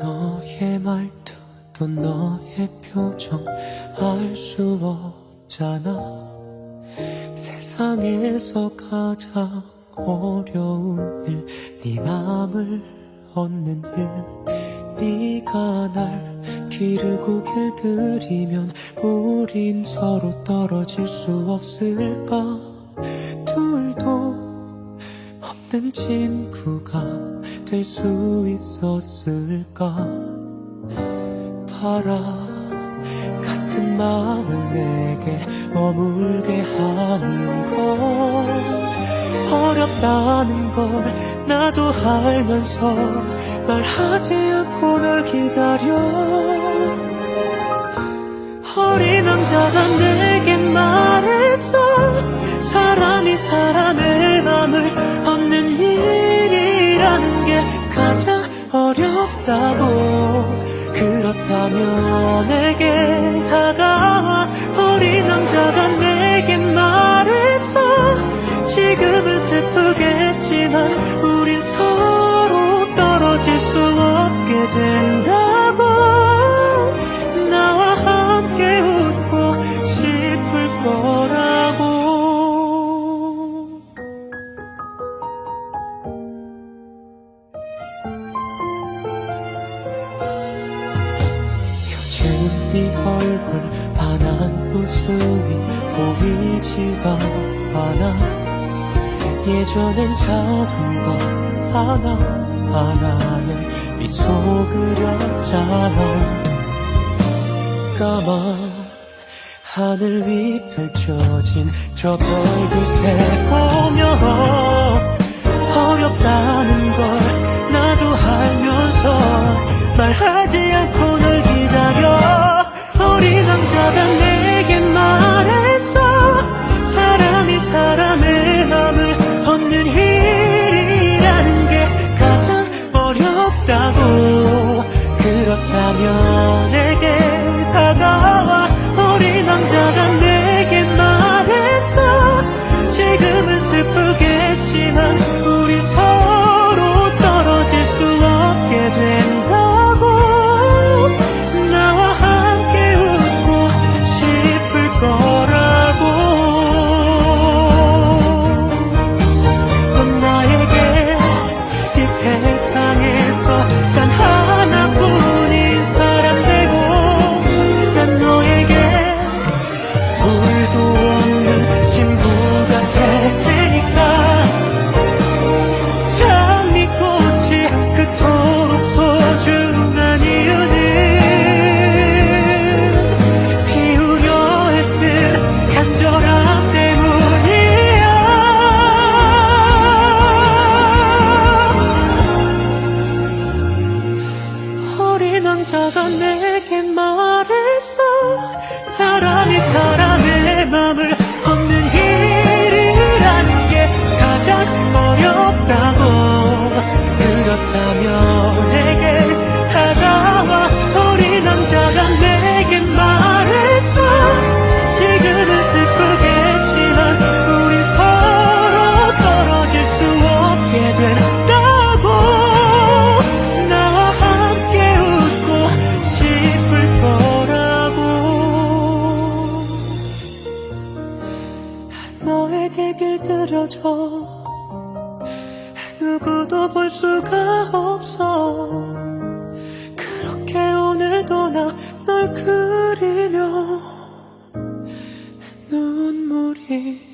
너의 말투 또 너의 표정 알 수 없잖아. 세상에서 가장 어려운 일 네 맘을 얻는 일. 네가 날 기르고 길들이면 우린 서로 떨어질 수 없을까? 둘도 없는 친구가 될수 있었을까? 바라 같은 마음을 내게 머물게 하는 건 어렵다는 걸 나도 알면서 말하지 않고 널 기다려. 어린 왕자가 내게 말했어. 사람이 사람 된다고 나와 함께 웃고 싶을 거라고. 요즘 네 얼굴 환한 웃음이 보이지가 않아. 예전엔 작은 것 하나 하나 그렸잖아. 까만 하늘 위 펼쳐진 저 별들 세보며 어렵다는 걸 나도 알면서 말하지 너에게 길들여줘. 누구도 볼 수가 없어. 그렇게 오늘도 나 널 그리며 눈물이